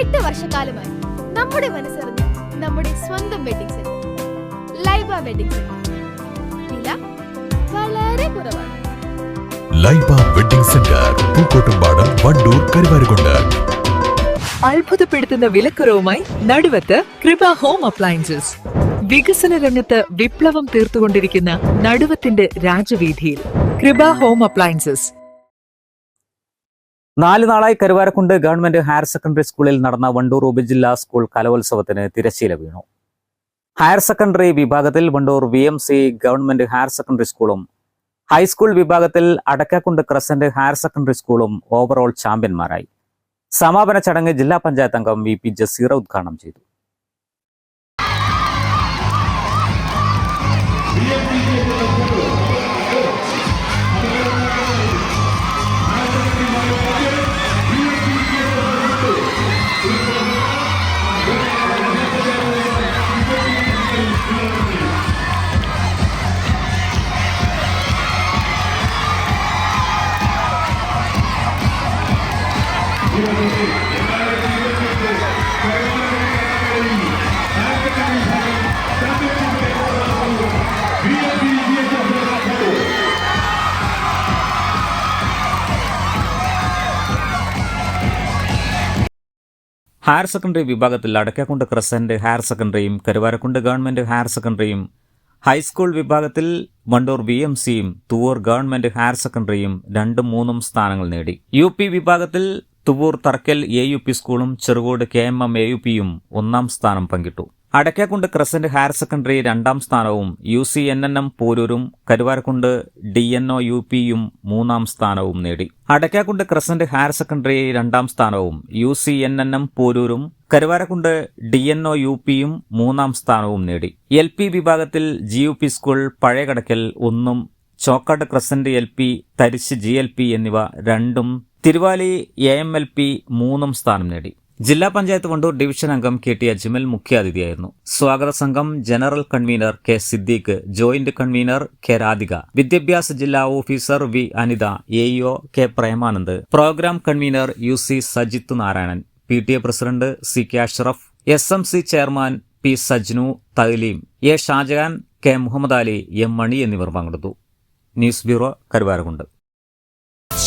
എട്ട് വർഷക്കാലമായി നമ്മുടെ മനസ്സറിഞ്ഞ് നമ്മുടെ സ്വന്തം wedding centre Laiba wedding centre വില വളരെ കുറവാണ്. Laiba wedding centre Pookkottumpadam Wandoor Karuvarakundu. അത്ഭുതപ്പെടുത്തുന്ന വിലക്കുറവുമായി നടുവത്ത് കൃപ ഹോം അപ്ലയൻസസ്. വികസന രംഗത്ത് വിപ്ലവം തീർത്തുകൊണ്ടിരിക്കുന്ന നടുവത്തിന്റെ രാജവീതിയിൽ കൃപ ഹോം അപ്ലയൻസസ്. നാല് നാളായി കരുവാരക്കുണ്ട് ഗവൺമെന്റ് ഹയർ സെക്കൻഡറി സ്കൂളിൽ നടന്ന വണ്ടൂർ ഉപജില്ലാ സ്കൂൾ കലോത്സവത്തിന് തിരശ്ശീല വീണു. ഹയർ സെക്കൻഡറി വിഭാഗത്തിൽ Wandoor V M C government higher secondary സ്കൂളും ഹൈസ്കൂൾ വിഭാഗത്തിൽ അടക്കാക്കുണ്ട് ക്രസന്റ് ഹയർ സെക്കൻഡറി സ്കൂളും ഓവറോൾ ചാമ്പ്യന്മാരായി. സമാപന ചടങ്ങ് ജില്ലാ പഞ്ചായത്ത് അംഗം വി പി ജസീറ ഉദ്ഘാടനം ചെയ്തു. ഹയർ സെക്കൻഡറി വിഭാഗത്തിൽ അടക്കാക്കുണ്ട് ക്രസന്റ് ഹയർ സെക്കൻഡറിയും കരുവാരക്കുണ്ട് ഗവൺമെന്റ് ഹയർ സെക്കൻഡറിയും ഹൈസ്കൂൾ വിഭാഗത്തിൽ വണ്ടൂർ വി എം സിയും തൂവൂർ ഗവൺമെന്റ് ഹയർ സെക്കൻഡറിയും രണ്ടും മൂന്നും സ്ഥാനങ്ങൾ നേടി. യു പി വിഭാഗത്തിൽ Thuvvur Tharkkal A U P സ്കൂളും Cherukode K M M A U പിയും ഒന്നാം സ്ഥാനം പങ്കിട്ടു. അടക്കാക്കുണ്ട് ക്രസന്റ് ഹയർ സെക്കൻഡറി രണ്ടാം സ്ഥാനവും U C N N M പോരൂരും Karuvarakundu D N O U പിയും മൂന്നാം സ്ഥാനവും നേടി. അടക്കാക്കുണ്ട് ക്രസന്റ് ഹയർ സെക്കൻഡറി രണ്ടാം സ്ഥാനവും U C N N M പോരൂരും Karuvarakundu D N O U പിയും മൂന്നാം സ്ഥാനവും നേടി. എൽ പി വിഭാഗത്തിൽ G U P school Pazhayakadakkal ഒന്നും Chokkad Crescent L P Tharish G L P എന്നിവ രണ്ടും Thiruvali A M L P മൂന്നും സ്ഥാനം നേടി. ജില്ലാ പഞ്ചായത്ത് വണ്ടൂർ ഡിവിഷൻ അംഗം കെ ടി അജ്മൽ മുഖ്യാതിഥിയായിരുന്നു. സ്വാഗത സംഘം general convener K Siddique joint convener K Radhika വിദ്യാഭ്യാസ ജില്ലാ officer V Anitha A K Premanand programme convener U C Sajith Narayanan P T A president C K Ashraf S M C chairman P Sajnu Thaleem A Shajahan K Muhammad Ali M Mani എന്നിവർ പങ്കെടുത്തു. News bureau Karuvarakundu.